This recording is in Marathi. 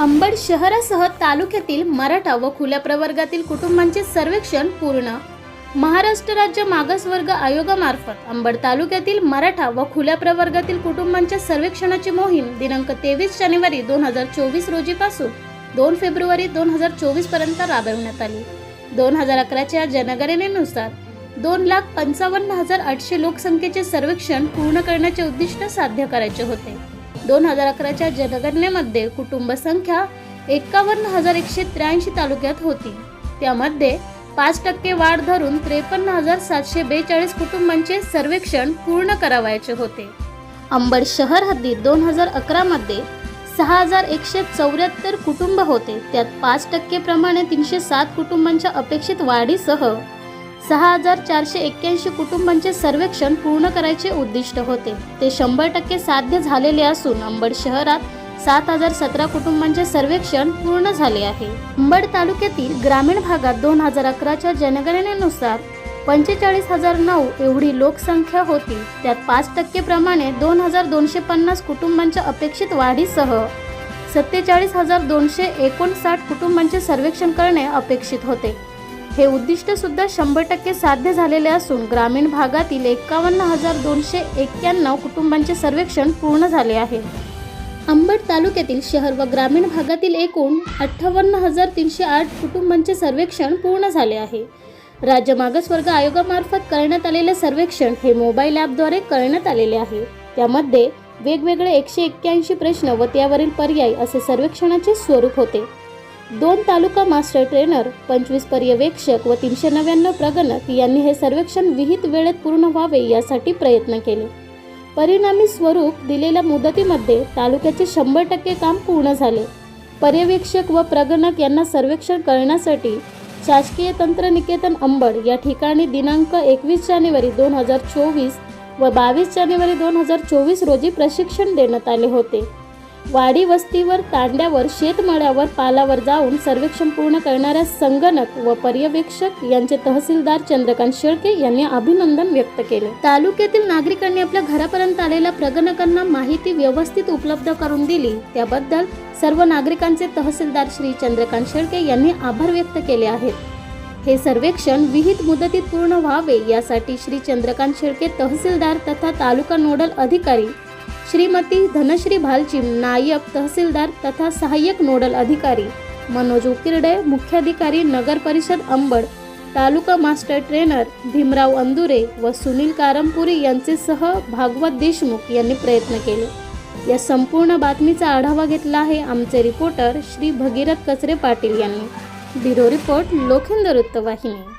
अंबड शहरासह तालुक्यातील मराठा व खुल्या प्रवर्गातील कुटुंबांचे सर्वेक्षण पूर्ण. महाराष्ट्र राज्य मागासवर्ग आयोगामार्फत अंबड तालुक्यातील मराठा व खुल्या प्रवर्गातील कुटुंबांच्या सर्वेक्षणाची मोहीम दिनांक तेवीस जानेवारी दोन हजार चोवीस रोजीपासून दोन फेब्रुवारी दोन हजार चोवीसपर्यंत राबविण्यात आली. दोन हजार अकराच्या जनगणनेनुसार दोन लाख पंचावन्न हजार आठशे लोकसंख्येचे सर्वेक्षण पूर्ण करण्याचे उद्दिष्ट साध्य करायचे होते. दोन हजार अकराच्या जनगणनेमध्ये कुटुंब संख्या एकावन्न हजार एकशे त्र्याऐंशी तालुक्यात होती. त्यामध्ये पाच टक्के वाढ धरून त्रेपन्न हजार सातशे बेचाळीस कुटुंबांचे सर्वेक्षण पूर्ण करावायचे होते. अंबड शहर हद्दीत दोन हजार अकरामध्ये सहा हजार एकशे चौऱ्याहत्तर कुटुंब होते. त्यात पाच टक्के प्रमाणे तीनशे सात कुटुंबांच्या अपेक्षित वाढीसह सहा हजार चारशे एक्क्याऐंशी कुटुंबांचे सर्वेक्षण पूर्ण करायचे उद्दिष्ट होते. ते शंभर टक्के साध्य झालेले असून अंबड शहरात सात हजार सतरा कुटुंबांचे सर्वेक्षण पूर्ण झाले आहे. अंबड तालुक्यातील ग्रामीण भागात दोन हजार अकराच्या जनगणनेनुसार पंचेचाळीस हजार नऊ एवढी लोकसंख्या होती. त्यात पाच टक्के प्रमाणे दोन हजार दोनशे पन्नास कुटुंबांच्या अपेक्षित वाढीसह सत्तेचाळीस हजार दोनशे एकोणसाठ कुटुंबांचे सर्वेक्षण करणे अपेक्षित होते. हे उद्दिष्ट सुद्धा शंभर टक्के साध्य झालेले असून ग्रामीण भागातील एकावन्न हजार दोनशे एक्क्याण्णव कुटुंबांचे सर्वेक्षण पूर्ण झाले आहे. अंबड तालुक्यातील शहर व ग्रामीण भागातील एकूण अठ्ठावन्न हजार तीनशे आठ कुटुंबांचे सर्वेक्षण पूर्ण झाले आहे. राज्य मागासवर्ग आयोगामार्फत करण्यात आलेले सर्वेक्षण हे मोबाईल ॲपद्वारे करण्यात आलेले आहे. त्यामध्ये वेगवेगळे एकशे एक्क्याऐंशी प्रश्न व त्यावरील पर्याय असे सर्वेक्षणाचे स्वरूप होते. दोन तालुका मास्टर ट्रेनर पंचवीस पर्यवेक्षक व तीनशे नव्याण्णव प्रगणक यांनी हे सर्वेक्षण विहित वेळेत पूर्ण व्हावे यासाठी प्रयत्न केले. परिणामी स्वरूप दिलेल्या मुदतीमध्ये तालुक्याचे शंभर टक्के काम पूर्ण झाले. पर्यवेक्षक व प्रगणक यांना सर्वेक्षण करण्यासाठी शासकीय तंत्रनिकेतन अंबड या ठिकाणी दिनांक एकवीस जानेवारी दोन हजार चोवीस व बावीस जानेवारी दोन हजार चोवीस रोजी प्रशिक्षण देण्यात आले होते. वाडी वस्तीवर तांड्यावर शेतमळ्यावर पालावर जाऊन सर्वेक्षण पूर्ण करणाऱ्या संगणक व पर्यवेक्षक यांचे तहसीलदार चंद्रकांत शेळके यांनी अभिनंदन व्यक्त केले. तालुक्यातील नागरिकांनी आपल्या घरापर्यंत आलेल्या प्रगणकांना माहिती व्यवस्थित उपलब्ध करून दिली. त्याबद्दल सर्व नागरिकांचे तहसीलदार श्री चंद्रकांत शेळके यांनी आभार व्यक्त केले आहेत. हे सर्वेक्षण विहित मुदतीत पूर्ण व्हावे यासाठी श्री चंद्रकांत शेळके तहसीलदार तथा तालुका नोडल अधिकारी श्रीमती धनश्री भालचिम नायब तहसीलदार तथा सहाय्यक नोडल अधिकारी. मनोज उकिरडे मुख्याधिकारी नगर परिषद अंबड. तालुका मास्टर ट्रेनर भीमराव अंदुरे व सुनील कारंपुरी यांचे सह भागवत देशमुख यांनी प्रयत्न केले. या संपूर्ण बातमीचा आढावा घेतला आहे आमचे रिपोर्टर श्री भगीरथ कचरे पाटील यांनी. ब्युरो रिपोर्ट लोखंद वृत्तवाहिनी.